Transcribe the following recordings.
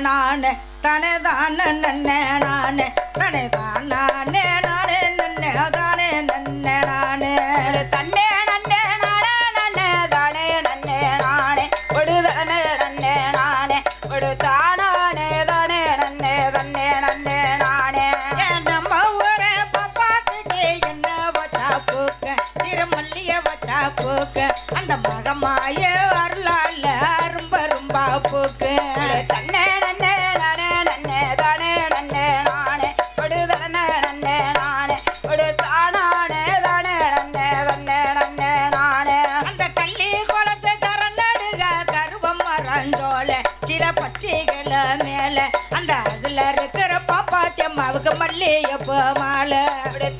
நானே தனே தானே நன்னே நானே. தனே தான் நானே நானே நன்னே தானே நன்னே நானே. தன்னே நன்னே நானே நன்னே தானே நன்னே நானே. ஒடு தனே நன்னே நானே. தானானே தானே நன்னே தன்னே நன்னே நானே. நம்ம ஊரே பாப்பாத்துக்கு என்ன வச்சா பூக்க? சிறு மல்லிய வச்சா பூக்க? அந்த மகமாய அருளால கருவம் சில பச்சைகள மேல. அந்த அதுல இருக்கிற பாப்பாத்தியம்மாவுக்கு மல்லிகைப்பூ மாலை. ஒடு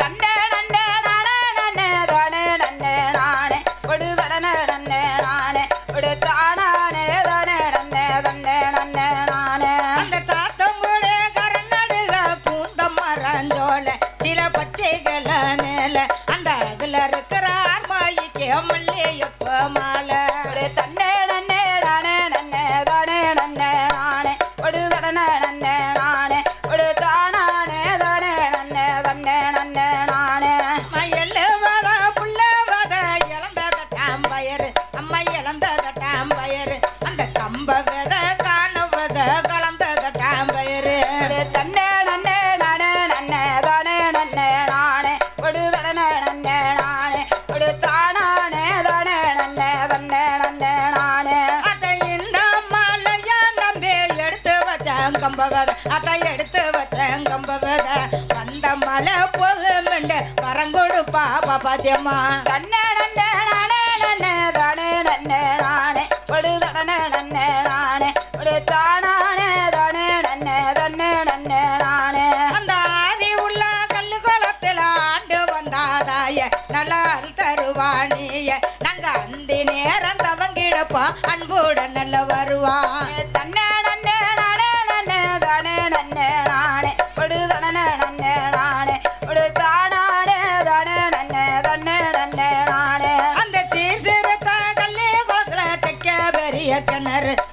வரங்கொடுப்பா பாப்பாத்தியம்மா தன்னே நன்னே நானே நன்னே தானே நன்னே நானே. ஒரு தடனே நன்னே நானே. ஒரு தானானே தானே நன்னே தன்னே நன்னே நானே. அந்த ஆதி உள்ள கல்லு குளத்துல ஆண்டு வந்தாதாய நல்லா அருள் தருவானிய. நாங்க அந்த நேரம் தவங்கிடப்போம் அன்போட நல்ல வருவான்.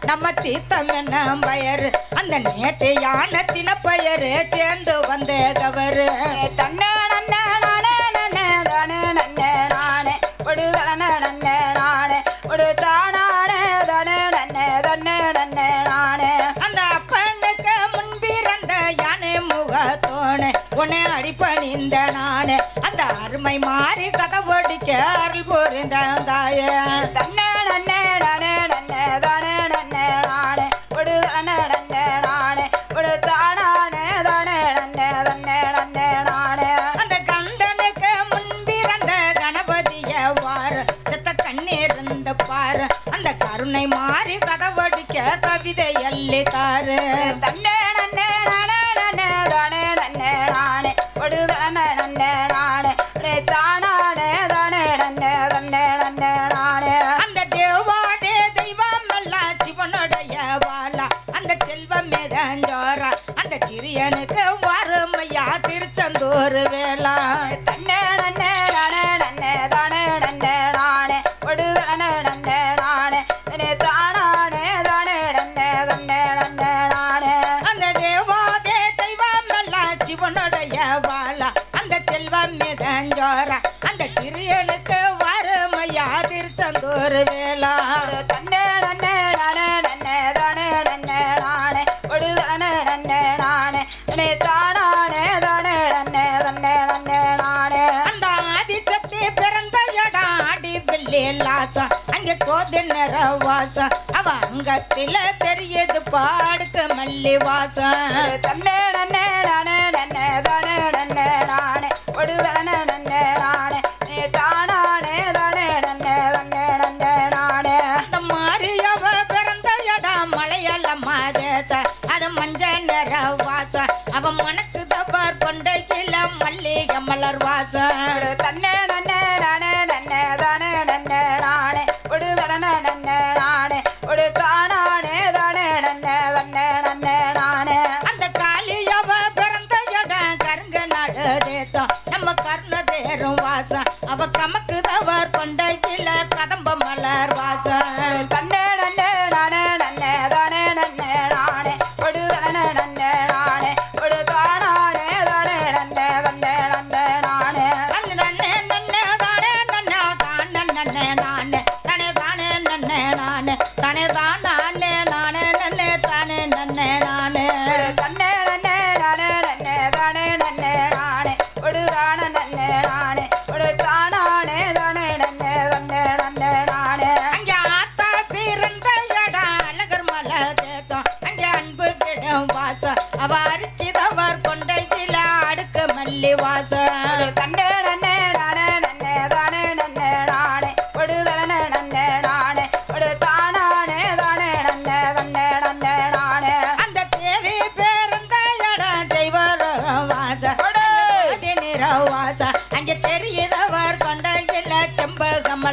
நம்ம தீத்தம் என்ன பயரு? அந்த நேத்து யானத்தின பயரு சேர்ந்து வந்த கவரு. தன்னே நன்னே நானே அந்த யானை அந்த அருமை மாறி கதவொடிக்க அருள் போரிந்தாய தன்ன நன்னே நானே அந்த தேவாதே தெய்வம் எல்லாம் சிவனுடைய வாழா. அந்த செல்வம் மேதஞ்சோரா அந்த சிறியனுக்கு வறுமையா திருச்செந்தூர் வேளா. நிற வாசம் அவ அங்கத்தில தெரியுது பாடுக்கு மல்லி வாசம் தன்னே நன்னே நானே நன்னே தானே நன்னே நானே ஒரு தானே நன்னே நானே நே தானானே தானே நன்னே தன்னே நன்னே நானே. அந்த மாரியவ பிறந்த இடம் மலையாள மாதேச அது மஞ்ச நிற வாசம் அவ மனக்கு தபார் கொண்ட இள மல்லிகை மலர் வாசம்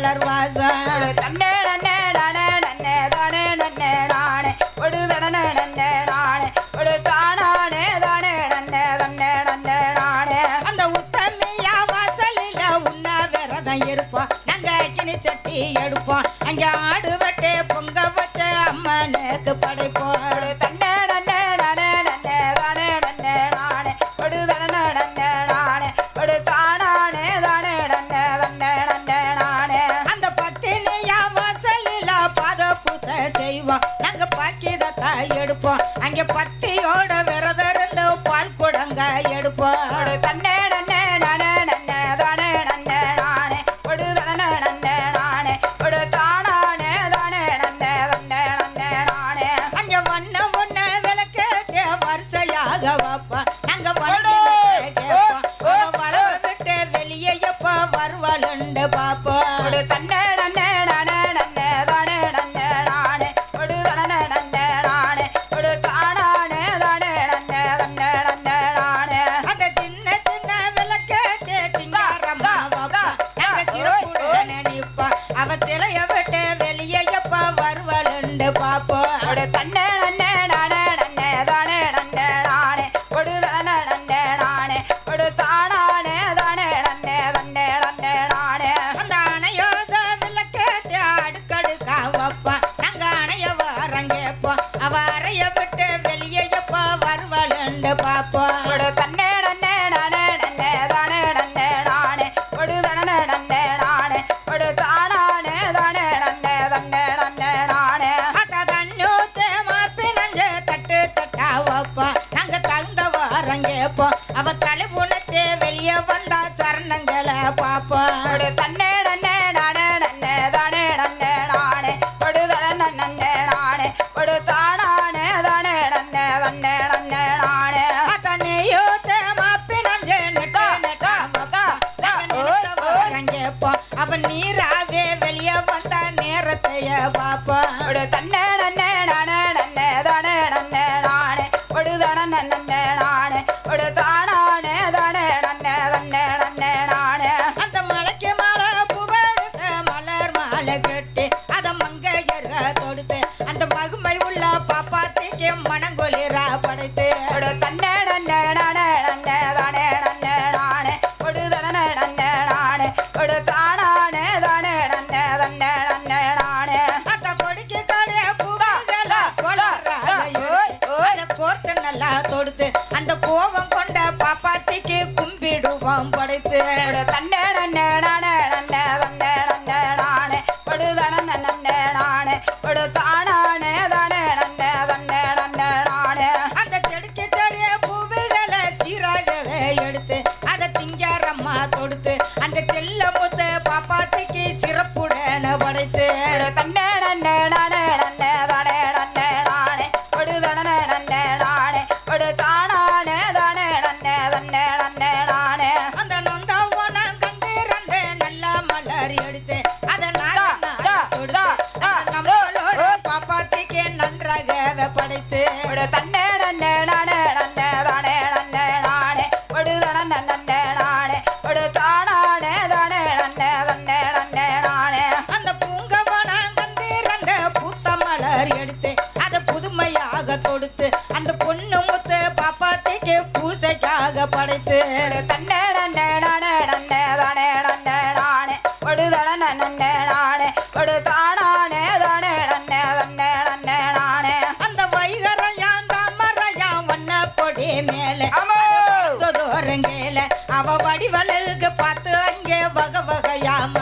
la é ruasa, தன்னை மேலே தோரங்கேல அவ வடிவலுக்கு பார்த்து அங்கே வகை வகையாம?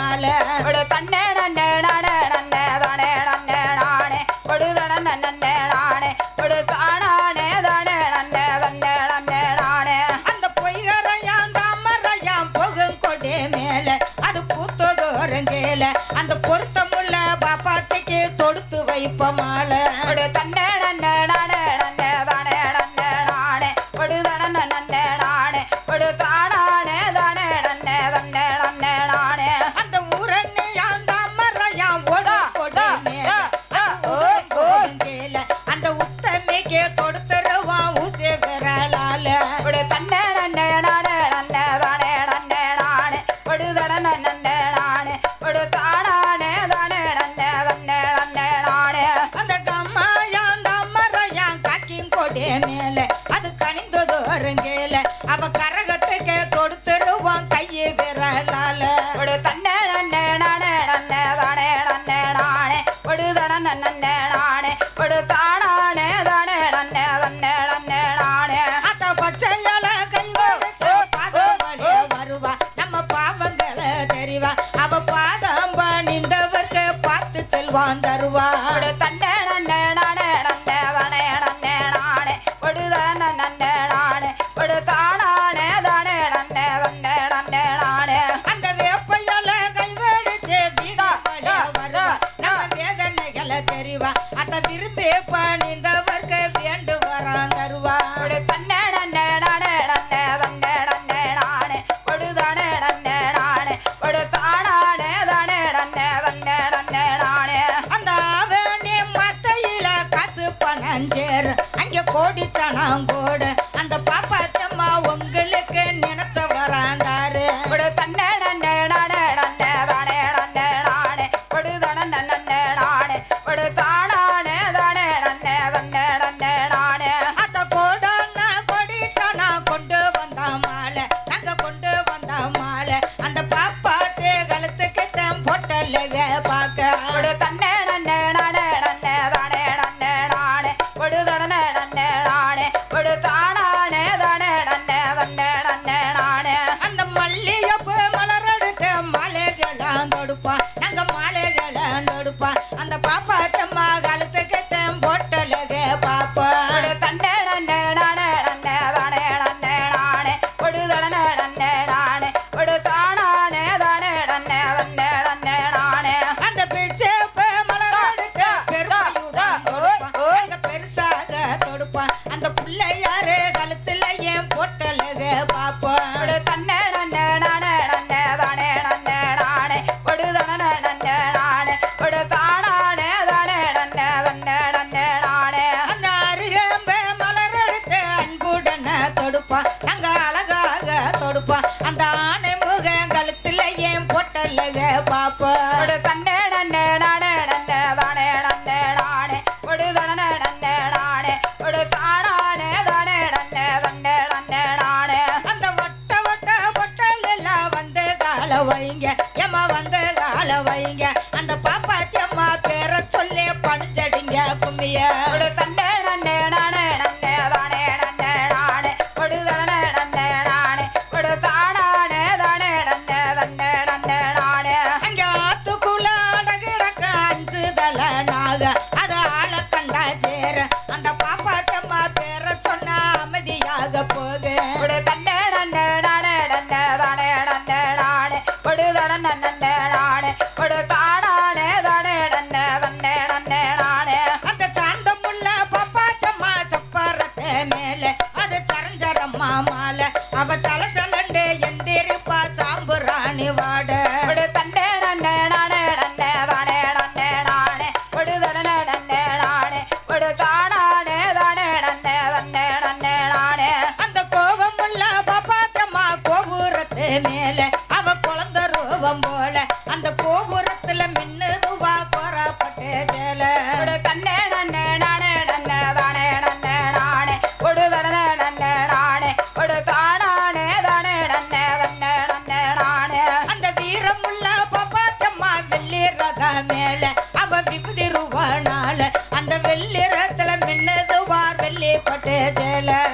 வைங்க. எம்மா வந்த கால வைங்க. அந்த பாப்பாத்தி அம்மா பேரை சொல்லி பணிச்சடிங்க கும்மிய.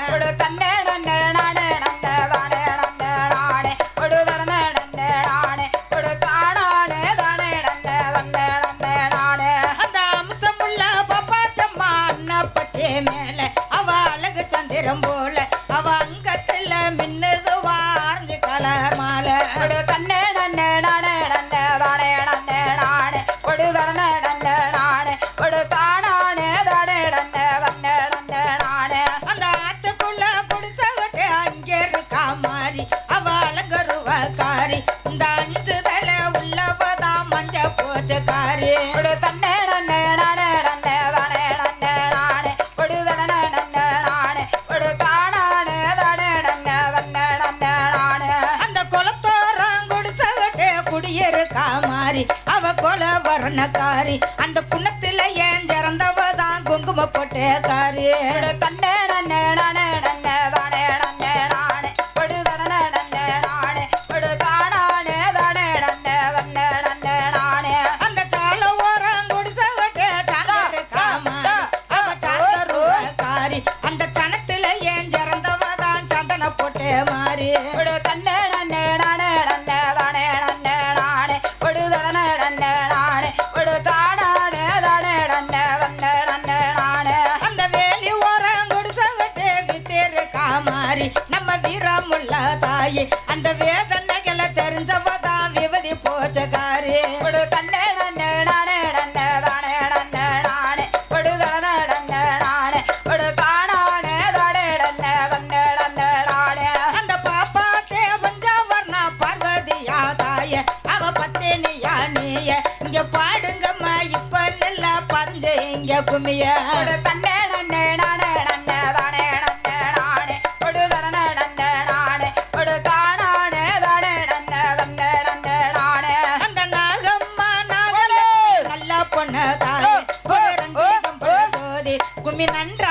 கண்ணே நன்னே சரணக்காரி. அந்த குணத்துல ஏன் சிறந்தவ தான் குங்கும போட்டேக்காரி கண்ணன் தாயே அந்த வேதனை பொன்ன தாய். குமி நன்றா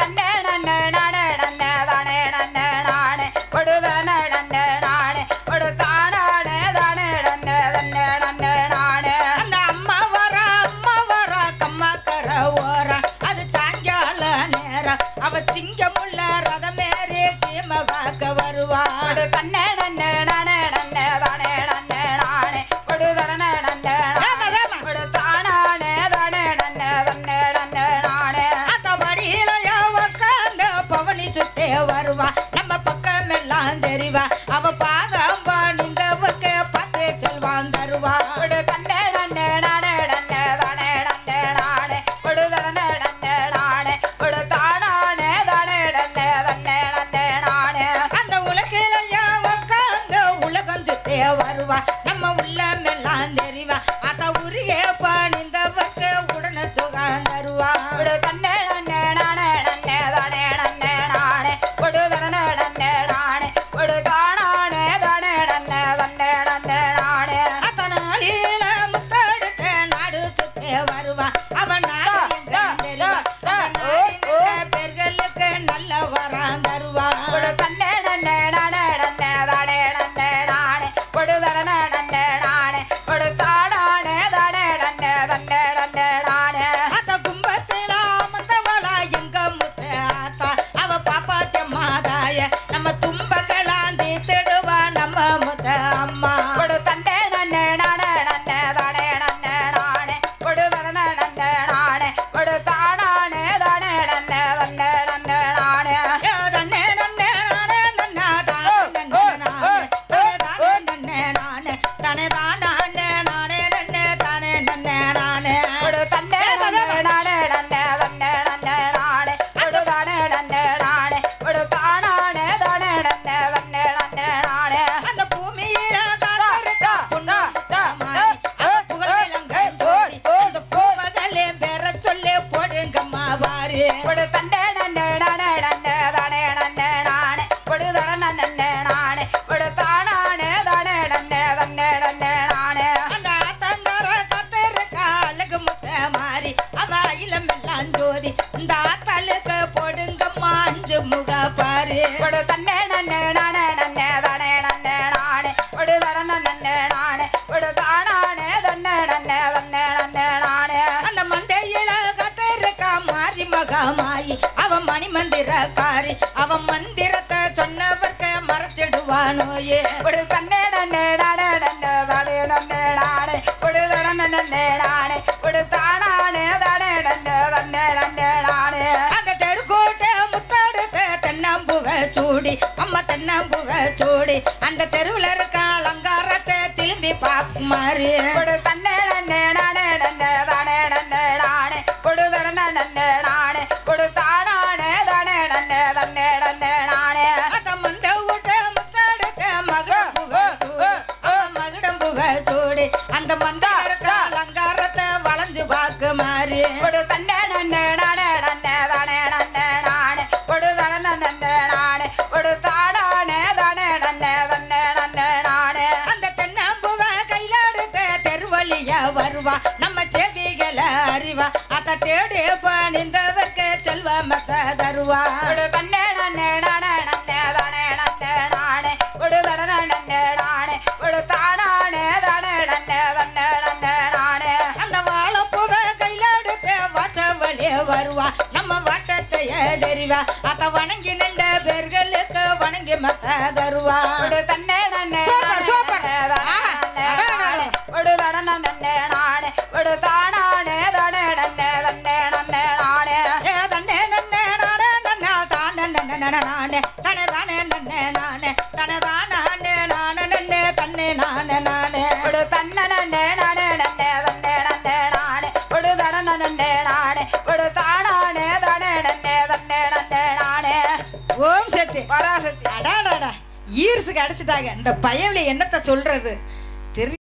தலுக்கு பொடுங்க மாஞ்சு முக பாரு. ஒரு தண்ணே நன்னே நானே நன்னே தானே நன்னே நானே. ஒரு தடன நன்னே நானே. ஒரு தானானே தன்னே நன்னே தன்னே நன்னே நானே. அந்த மந்தையில கத்திருக்கா மாறி மகமாயி அவன் மணி மந்திரக்காரி அவன் மந்திரத்தை சொன்னவர்க்க மறைச்சிடுவானோயே. ஒரு தன்னே நன்னே நானே நன்னே தானே நன்னே நானே. ஒரு தடன நன்னே நானே. ஒரு தான சூடி அம்மா தென்னம்புவ சூடி. அந்த தெருவுல இருக்க அலங்காரத்தை திரும்பி பாக்குமாறு கொடு தன்னே நன்னே நானே நன்னே தானே அத தேடி பணிந்தவர்க்கு செல்வமத்த தருவா கொடு தன்னே நன்னே நானே நன்னே தானே நன்னே நானே. கொடு தடனே நன்னே நானே. கொடு தானானே தானே நன்னே தன்னே நன்னே நானே. அந்த வாழைப்பூவ கையில எடுத்த வாசவழிய வருவா. நம்ம வாட்டத்தைய தெரிவா. அத வணங்கி நின்ற பேர்களுக்கு வணங்கி மத்த தருவா. தன்னே கொடு தன்னே நன்னே நானே தன்னே நன்னே நானே. கொடு தடனே நன்னே நானே கொடு தானானே தானே தன்னே நன்னே நானே. ஓம் சக்தி. பராசக்தி. அடாடாடா ஈர்ஸுக்கு அடிச்சிட்டாங்க. இந்த பயவில என்னத்த சொல்றது? தெரி